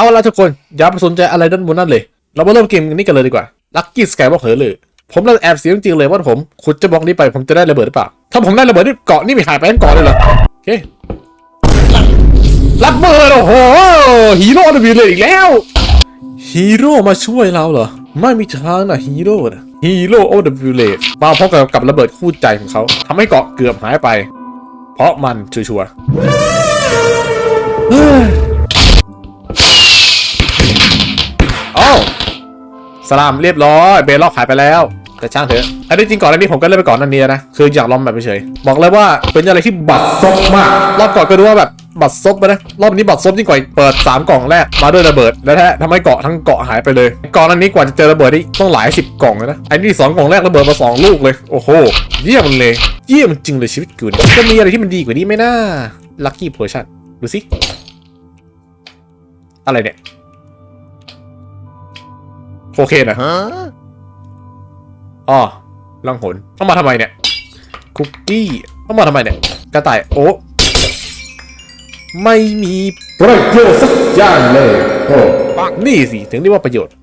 เอาละทุกคน อย่าไปสนใจอะไรด้านบนนั่นเลย เรามาเริ่มเกมนี้กันเลยดีกว่าลัคกี้สกายบอกเหอเลยผมเราแอบเสียจริงๆเลยว่าผมขุดจะบล็อกนี้ไปผมจะได้ระเบิดหรือเปล่า ถ้าผมได้ระเบิดนี่เกาะนี่ไม่หายไปทั้งเกาะเลยเหรอโอเคระเบิดโอ้โหฮีโร่ระเบิดเลยอีกแล้วฮีโร่มาช่วยเราเหรอ ไม่มีทางนะฮีโร่นะฮีโร่โอเดบิวเลมาพร้อมกับกับระเบิดคู่ใจของเขาทำให้เกาะเกือบหายไป เพราะมันชัวร์ สลามเรียบร้อยเบลล็อกหายไปแล้วแต่ช่างเถอะอันนี้จริงก่อนอันนี้ผมก็เล่นไปก่อนนั่นนี้นะคืออยากลองแบบเฉยบอกเลยว่าเป็นอะไรที่บัดซบมากรอบก่อนก็ดูว่าแบบบัดซบไปนะรอบนี้บัดซบยิ่งกว่าเปิด 3 กล่องแรกมาด้วยระเบิดและแท้ทำให้เกาะทั้งเกาะหายไปเลยก่อนอันนี้กว่าจะเจอระเบิดนี่ต้องหลายสิบกล่องเลยนะไอ้นี่สองกล่องแรกระเบิดมาสองลูกเลยโอ้โหเยี่ยมเลยเยี่ยมจริงเลยชีวิตกูเนี่ยจะมีอะไรที่มันดีกว่านี้ไหมนะลัคกี้โพชั่นดูสิอะไรเนี่ย เคนอะอ๋อล่องหนต้องมาทำไมเนี่ยคุกกี้ต้องมาทำไมเนี่ยกระต่ายโอ้ไม่มีประโยชน์สักอย่างเลยโอ้นี่สิถึงเรียกว่าประโยชน์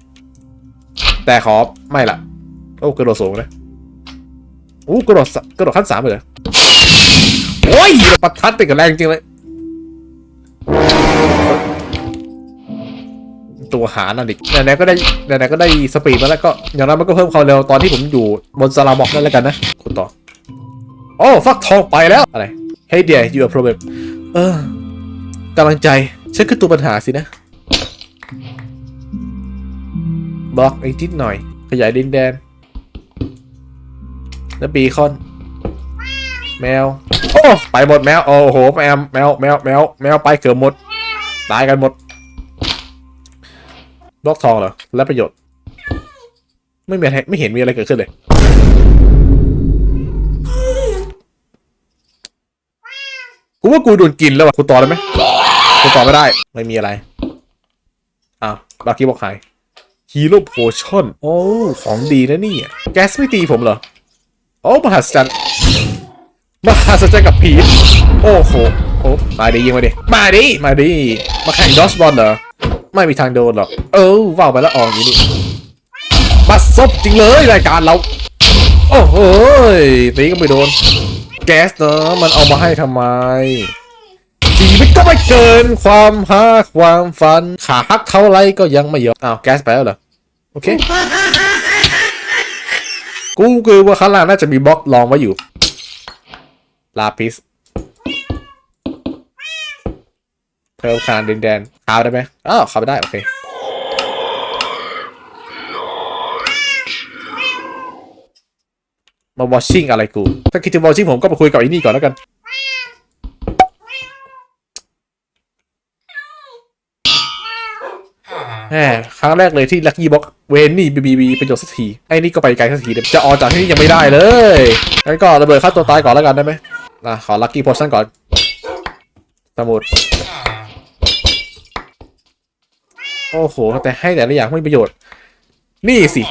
แต่ขอไม่ละโอ้กระโดดสูงนะโอ้กระโดดสกระโดดขั้นสามเลยเหรอโอ้ยประทัดติดกับแรงจริงเลย ตัวหานั่นดิไหนๆก็ได้ไหนๆก็ได้สปีดมาแล้วก็อย่างนั้นมันก็เพิ่มความเร็วตอนที่ผมอยู่บนสลาบอกนั่นแล้วกันนะคุณต่อโอ้ฟักทองไปแล้วอะไร Hey dear you are problem เออกำลังใจฉันคือตัวปัญหาสินะบล็อกอีกนิดหน่อย ขยายดินแดน แล้วบีคอน แมว โอ้ ไปหมดแมว โอ้โห แมว แมว แมว แมว แมว ไปเกือบหมด ตายกันหมด บล็อกทองเหรอ และประโยชน์ ไม่มีไม่เห็นมีอะไรเกิดขึ้นเลย กูว่ากูโดนกินแล้วว่ะกูต่อได้ไหมกูต่อไม่ได้ ไม่มีอะไร อ้าวบาร์กี้บอกหายฮีโร่โพชั่น โอ้ ของดีนะนี่ แก๊สไม่ตีผมเหรอ โอ้ มหัศจรรย์ มหัศจรรย์กับผี โอ้โห โอ้ มาดิยิงมาดิ มาดิ มาดิ มาแข่งดอสบอลเหรอ ไม่มีทางโดนหรอก เออว่าวไปแล้วออกอย่างนี้นี่บัดซบจริงเลยรายการเรา โอ้โหยตีก็ไม่โดน แก๊สเนอะมันเอามาให้ทำไมชีวิตก็ไม่เกินความหาความฝัน ขาหักเท่าไรก็ยังไม่ยอมอ้าวแก๊สไปแล้วเหรอ โอเค กูคือว่าข้างล่างน่าจะมีบล็อกรองไว้อยู่ ลาพิส เพิ่มขนาดดินแดนขาวได้ไหมอ้าวขาวไม่ได้ โอเคมาวอชชิ่งอะไรกู ถ้าคิดถึงวอชชิ่งผมก็ไปคุยกับไอ้นี่ก่อนแล้วกัน แหมครั้งแรกเลยที่ลักกี้บ็อกเวนนี่บีบีบีประโยชน์สักที ไอ้นี่ก็ไปไกลสักทีเดี๋ยวจะออกจากที่นี่ยังไม่ได้เลยงั้นก็ระเบิดฆ่าตัวตายก่อนแล้วกันได้ไหมอะขอลักกี้โพชั่นก่อน สมุด โอ้โห แต่ให้แต่ละอย่างไม่ประโยชน์ นี่สิ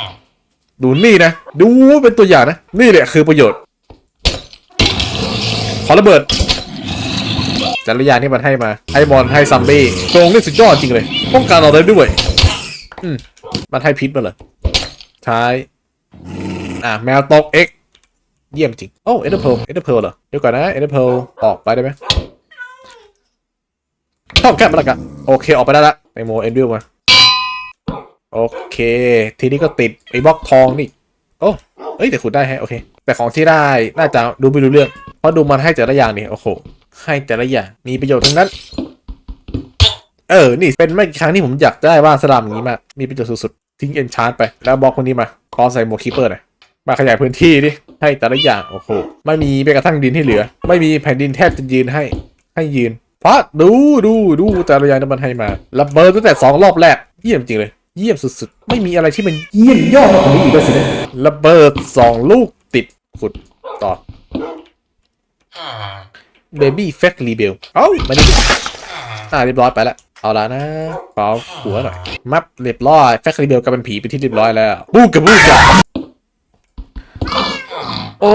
ดูนี่นะ ดูเป็นตัวอย่างนะ นี่แหละคือประโยชน์ ขอระเบิดแต่ละอย่างที่มันให้มา ให้บอลให้ซัมบี้โกงนี่สุดยอดจริงเลย ป้องกันเราได้ด้วยอืมมันให้พิษมาเหรอท้าย อะ แมวตกเอ็กเยี่ยมจริง โอ้ เอ็นเดอร์เพลเอ็นเดอร์เพลเหรอ เดี๋ยวก่อนนะ เอ็นเดอร์เพลออกไปได้ไหมเข้าแคบมาและกันโอเค ออกไปได้ละ ไอโมเอ็นวิวมา โอเค ทีนี้ก็ติดไอ้บล็อกทองนี่ โอ้เอ้ยแต่ขุดได้แฮะโอเค แต่ของที่ได้น่าจะดูไม่รู้เรื่อง เพราะดูมันให้แต่ละอย่างนี่โอ้โหให้แต่ละอย่างมีประโยชน์ทั้งนั้น เออ นี่เป็นไม่กี่ครั้งที่ผมอยากได้ว่าสลามอย่างนี้มากมีประโยชน์สุดๆทิ้งเอนชาร์ไปแล้วบล็อกคนนี้มาพอใส่โมคิปเปอร์หน่อยมาขยายพื้นที่ดิให้แต่ละอย่างโอ้โหไม่มีแม้กระทั่งดินให้เหลือ ไม่มีแผ่นดินแทบจะยืนให้ให้ยืน พราะดูดูดูแต่ละย่างที่มันให้มาระเบิดตั้งแต่สองรอบแรก เยี่ยมจริงเลย เยี่ยมสุดๆ ไม่มีอะไรที่มันเยี่ยมยอดกว่านี้อีกแล้วสินะระเบิดสองลูกติดขุดต่อ Baby f a c t Rebel เอ้ามาดิอ่าเรียบร้อยไปแล้วเอาละนะเปาหัวหน่อยมับเรียบร้อย f a c t Rebel กลายเป็นผีไปที่เรียบร้อยแล้วบูกับบูกับโอ้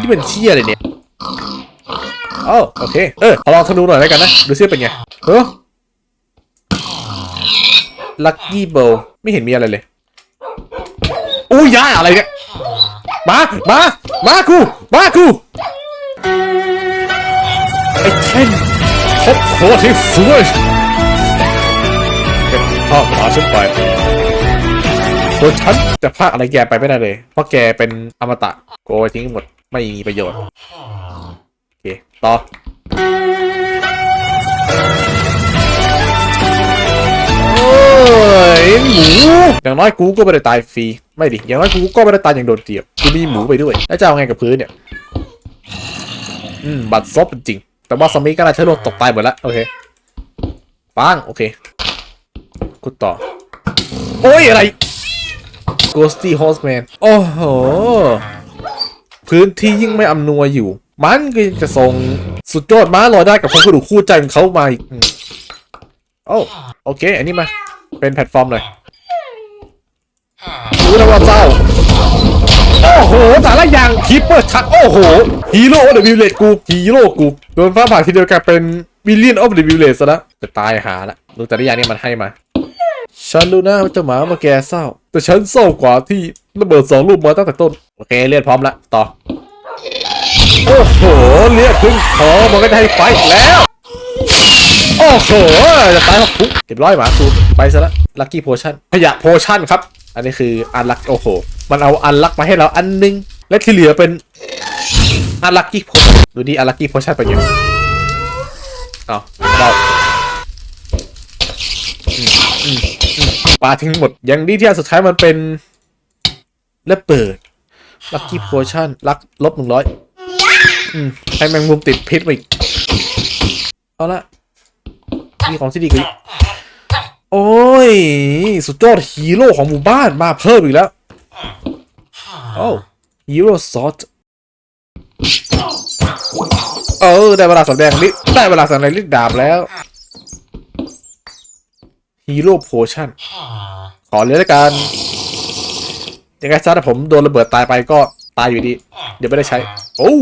นี่เป็นเชี่ยเลยเนี่ย โอ้โอเค เออเอลองทะลุหน่อยแล้วกันนะ ดูซิเป็นไงเออลัคกี้เบลไม่เห็นมีอะไรเลยอุ้ยาอะไรเนี่ย มา มา มากูมากูไอ้เท่นพบโคตรที่สวยเก็บภาพหมาฉันไปส่วนฉันจะพากอะไรแกไปไม่ได้เลย เพราะแกเป็นอมตะโกยทิ้งหมดไม่มีประโยชน์ เค ต่อ โอ้ยหมูอย่างน้อยกูก็ไม่ได้ตายฟรี ไม่ดิ อย่างน้อยกูก็ไม่ได้ตายอย่างโดนเจียบกูมีหมูไปด้วย แล้วจะเอาไงกับพื้นเนี่ย อืม บัตรซบจริงๆแต่ว่าสมิธก็น่าจะลงตกตายหมดแล้ว โอเค ปัง โอเค กูต่อ โอ้ย อะไร Ghosty Horseman โอ้โห พื้นที่ยิ่งไม่อำนวยอยู่ มันก็จะส่งสุดยอดม้าลอยได้กับคนกระดูกคู่ใจของเขามาอีกอืมโอ้โอเค อันนี้มา เป็นแพลตฟอร์มหน่อยรู้แล้วว่าเจ้า โอ้โหแต่ละอย่างคิปเปอร์ชักโอ้โห ฮีโร่เดอะวิลเลจกู ฮีโร่กู โดนฟ้าผ่าทีเดียวกลายเป็นวิลเลียนออฟเดอะวิลเลจซะล้วจะตายหาละดูแต่ละอย่างนี่มันให้มา ฉันรู้นะว่าเจ้าหมามาแกเศร้า แต่ฉันเศร้ากว่าที่ระเบิดสองลูกมาตั้งแต่ต้น โอเคเลือดพร้อมละ ต่อ โอ้โหเลือดขึ้นคอมันก็จะให้ไฟแล้ว โอ้โห จะตายหรอกปุ๊บเรียบร้อยหมาคูไปซะละลัคกี้โพชั่นขยะโพชั่นครับ อันนี้คืออันลักโอ้โห มันเอาอันลักมาให้เราอันนึง และที่เหลือเป็นอันลักกี้โพดูดิอันลักกี้โพชั่นเป็นยังเอาเราอืมอืมอืมปาทิ้งหมด อย่างดีที่อันสุดท้ายมันเป็นและเปิดลัคกี้โพชั่นลักลบหนึ่งร้อย ให้แมงมุมติดพิษมาอีกเอาละมีของที่ดีกว่าโอ้ย สุดยอดฮีโร่ของหมู่บ้านมาเพิ่มอีกแล้ว โอ้ฮีโร่ซอสเออ ได้เวลาสำแดงฤทธิ์ได้เวลาสำแดงฤทธิ์ดาบแล้วฮีโร่โพชั่น ขอเลยละกัน ยังไงซะถ้าผมโดนระเบิดตายไปก็ตายอยู่ดี เดี๋ยวไม่ได้ใช้ โอ้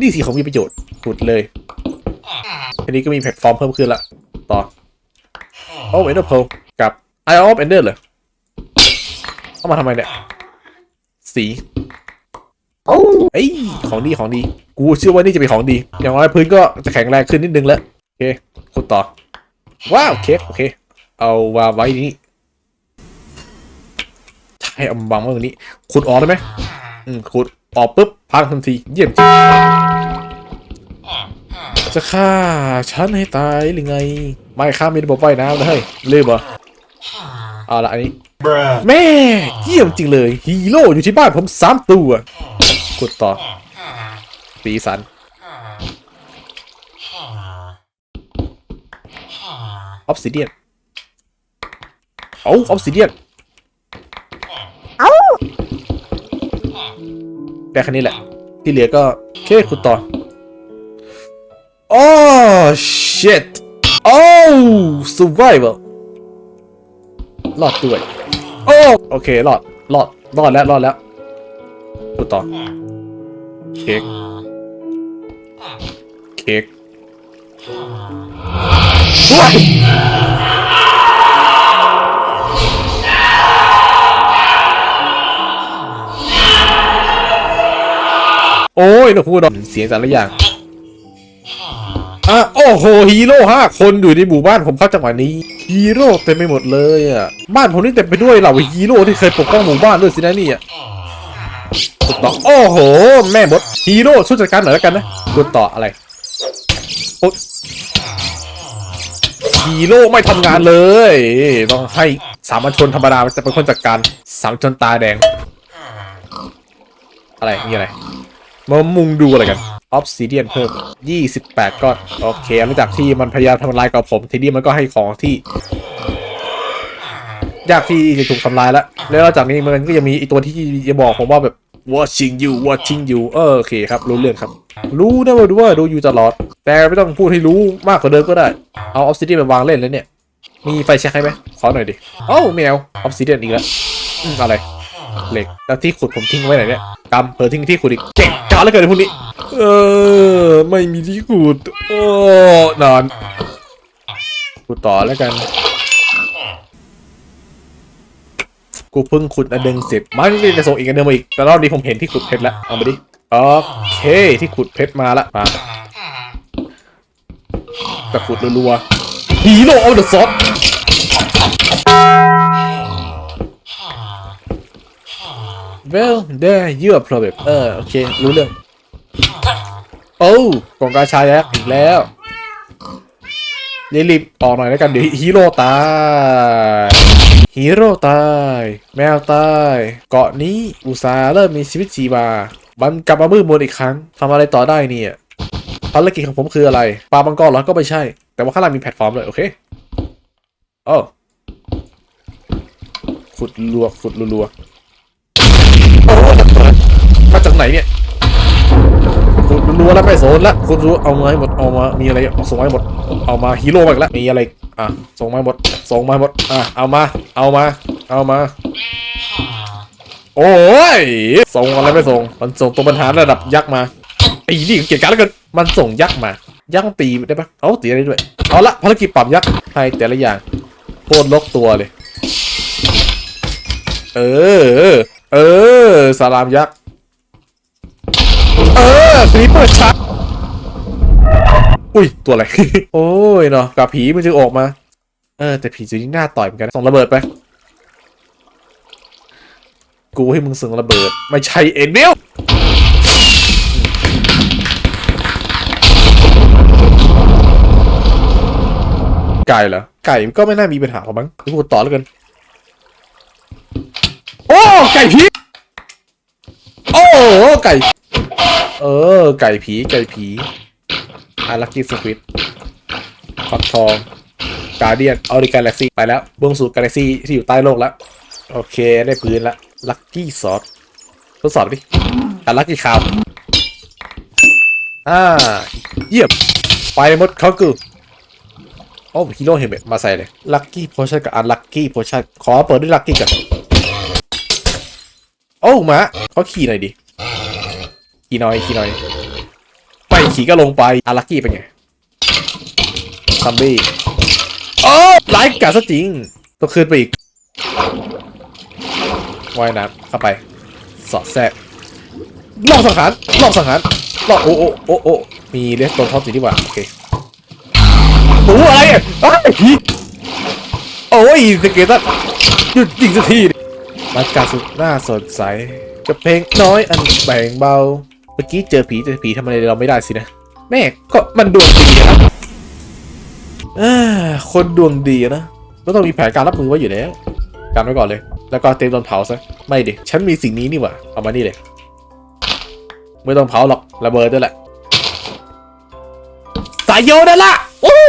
นี่สิของมีประโยชน์ขุดเลยทีนี้ก็มีแพลตฟอร์มเพิ่มขึ้นละ ต่อ โอ้เอ็นเดอร์เพลกับ Eye of Ender เหรอเอามาทำไมเนี่ย สีโอ้เอ้ยของดีของดี กูเชื่อว่านี่จะเป็นของดี อย่างน้อยพื้นก็จะแข็งแรงขึ้นนิดนึงแล้ว โอเคขุดต่อ ว้าวเค้กโอเค เอาวางไว้นี่ใช่เอามาวางไว้ตรงนี้ขุดออกได้ไหมอืมขุด ออกปุ๊บพังทันที เยี่ยมจริงจะฆ่าฉันให้ตายหรือไง ไม่ข้ามีระบบว่ายน้ำนะเฮ้ยลืมเหรอเอาละอันนี้ Bruh. แม่เยี่ยมจริงเลย ฮีโร่อยู่ที่บ้านผมสามตัวกดต่อสีสันออฟซิเดียนเอาออฟซิเดียน แต่คันนี้แหละ ที่เหลือก็เคขุดต่อโอ้ shit โอ้ survival รอดด้วยโอ้โอเครอดรอดรอดแล้วรอดแล้วพูดต่อเค้กเค้กว้าย โอ้ยนะพูดดอกเสียงแต่ละอย่างอะโอ้โหฮีโร่ห้าคนอยู่ในหมู่บ้านผมเข้าจังหวะนี้ฮีโร่เต็มไปหมดเลยอะบ้านผมนี่เต็มไปด้วยเหล่าฮีโร่ที่เคยปกป้องหมู่บ้านด้วยสินะนี่อะกดต่อโอ้โห แม่มดฮีโร่ช่วยจัดการหน่อยแล้วกันนะกดต่ออะไรโอ๊ฮีโร่ไม่ทำงานเลย ต้องให้สามัญชนธรรมดาจะเป็นคนจัดการสามัญชนตาแดง อะไรมีอะไร มามุงดูอะไรกันออฟซิเดียนเพิ่ม 28 ก้อน โอเค หลังจากที่มันพยายามทำลายกับผม ทีนี้มันก็ให้ของที่ ยากที่จะถูกทำลายแล้ว แล้วนอกจากนี้มันก็ยังมีอีตัวที่จะบอกผมว่าแบบ watching you watching you เออโอเคครับ รู้เรื่องครับ รู้นะว่าดูว่าดูอยู่ตลอด แต่ไม่ต้องพูดให้รู้มากกว่าเดิมก็ได้ เอาออฟซิเดียนไปวางเล่นแล้วเนี่ย มีไฟแช็กให้ไหมขอหน่อยดิเอ้าแมวออฟซิเดียนอีกแล้วอะไร เหล็ก แล้วที่ขุดผมทิ้งไว้ไหนเนี่ยกำเผลอทิ้งที่ขุดอีกเก่งกาแล้วเกินพวกนี้ เออ ไม่มีที่ขุด โอ้นอนขุดต่อแล้วกัน กูเพิ่งขุดอันหนึงเสร็จมันก็จะส่งอีกอันหนึงมาอีก แต่รอบนี้ผมเห็นที่ขุดเพชรแล้ว เอามาดิ โอเค ที่ขุดเพชรมาละมาแต่ขุดรัวๆฮีโร่เอาเดอะซอส well there you are problem เออโอเค รู้เรื่อง โอ้กล่องกาชายักษ์อีกแล้วรีบออกหน่อยแล้วกันเดี๋ยวฮีโร่ตายฮีโร่ตาย แมวตาย เกาะนี้อุตสาห์เริ่มมีชีวิตชีวามันกลับมามืดมนอีกครั้งทำอะไรต่อได้เนี่ยภารกิจของผมคืออะไรปลาบังกรเหรอก็ไม่ใช่ แต่ว่าข้างล่างมีแพลตฟอร์มเลยโอเคโอ้ขุดรัวขุดรัว มาจากไหนเนี่ยคุณรู้แล้วไม่โสนละคุณรู้เอามาให้หมดเอามามีอะไรส่งมาให้หมด เอามาฮีโร่มาอีกแล้วมีอะไรอะส่งมาให้หมดส่งมาให้หมดอะเอามา เอามา เอามา โอ้ยส่งอะไรไม่ส่ง มันส่งตัวปัญหาระดับยักษ์มาไอ้นี่เกียดกันแล้วกันมันส่งยักษ์มา ยักษ์ตีได้ปะเอาตีได้ด้วยเอาละภารกิจปรับยักษ์ให้แต่ละอย่างโคตรล็อกตัวเลย เออ เออเออสลามยักษ์ เออคลิปเปอร์ชักอุ้ย ตัวอะไร โอ้ยเนาะกับผีมันจะออกมา เออ แต่ผีจะยิ่หน้าต่อยเหมือนกันส่งระเบิดไป กูให้มึงส่งระเบิด ไม่ใช่เอ็นเมลไก่เหรอ ไก่ก็ไม่น่ามีปัญหาหรอกมั้งกูพูดต่อแล้วกัน โอ้ไก่ผีโอ้ไก่ เออ ไก่ผีไก่ผีอารักกี้สควิตฟักทองกาเดียนออริกาแล็กซี่ไปแล้วเบื้องสู่กาแล็กซี่ที่อยู่ใต้โลกแล้ว โอเคได้ปืนละลักกี้ซอสทดสอบดิอะลักกี้คาวอ่าเยี่ยมไปหมดเขากูโอ้ฮีโร่เฮมเมตมาใส่เลยลักกี้โพชั่นกับอันลักกี้โพชั่นขอเปิดด้วยลักกี้กัน โอ้มาเขาขี่หน่อยดิขี่น้อยขี่น้อยไม่ขี่ก็ลงไปอารักกี้เป็นไงซัมบี้โอ้ไลฟ์กาซะจริงต้องขึ้นไปอีกว่ายน้ำเข้าไป สอดแทรกลองสังหารลองสังหารลองโอ้โอ้โอ้โอ้มีเลสโตนท็อปอยู่ดีกว่า โอเคหมูอะไรอะอ้โอ้ยสเกตันหยุดยิงสักที ดิมันการสุดน่าสดใสกับเพลงน้อยอันแบ่งเบา เมื่อกี้เจอผีแต่ผีทำอะไรเราไม่ได้สินะ แม่ก็มันดวงดีนะคนดวงดีนะก็ต้องมีแผนการรับมือไว้อยู่แล้วกันไว้ก่อนเลย แล้วก็เตรียมโดนเผาซะ ไม่ดิ ฉันมีสิ่งนี้นี่หว่า เอามานี่เลย ไม่ต้องเผาหรอก ระเบิดด้วยแหละ สายโยนั่นละอู้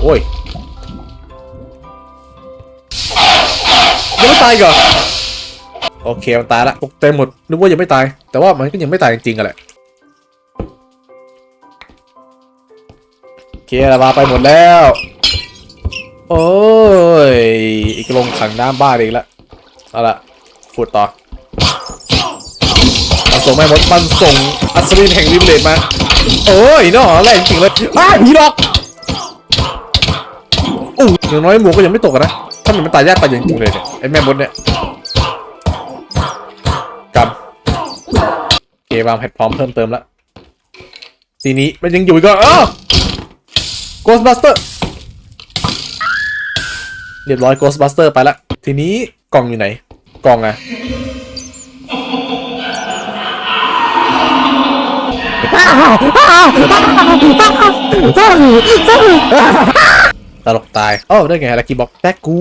โอ้ย ตายกเหรอโอเคมันตายละตกเต็มหมดนึกว่ายังไม่ตาย แต่ว่ามันก็ยังไม่ตายจริงๆกันแหละโอเคระบาไปหมดแล้ว โอ้ยอีกลงขังน้ำบ้าอีกแล้วเอาละขุดต่อมันส่งไม่หมดมันส่งอัศวินแห่งริมเลดมาโอ้ยน้อแรงจริงเลยอ้าผีหลอกอู้อย่างน้อยหมูก็ยังไม่ตกนะ ถ้ามันตายยากตายจริงเลยเนี่ยไอ้แม่มดเนี่ยกำเกวางแพลตฟอร์มเพิ่มเติมแล้วทีนี้มันยังอยู่อีก็เออ Ghostbuster เรียบร้อย Ghostbuster ไปละทีนี้กล่องอยู่ไหน กล่องอะ ตลกตายโอ้ได้ไงลักกี้บ็อกแต่กู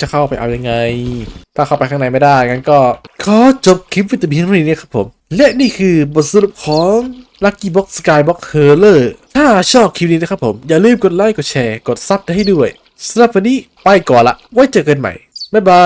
จะเข้าไปเอายังไง ถ้าเข้าไปข้างในไม่ได้งั้นก็ขอจบคลิปวิตามินนี้นะครับผม และนี่คือบทสรุปของ Lucky Box Skybox h e r l e r ถ้าชอบคลิปนี้นะครับผม อย่าลืมกดไลค์กดแชร์กดซับให้ด้วยสำหรับวันนี้ไปก่อนละไว้เจอกันใหม่ บ๊ายบาย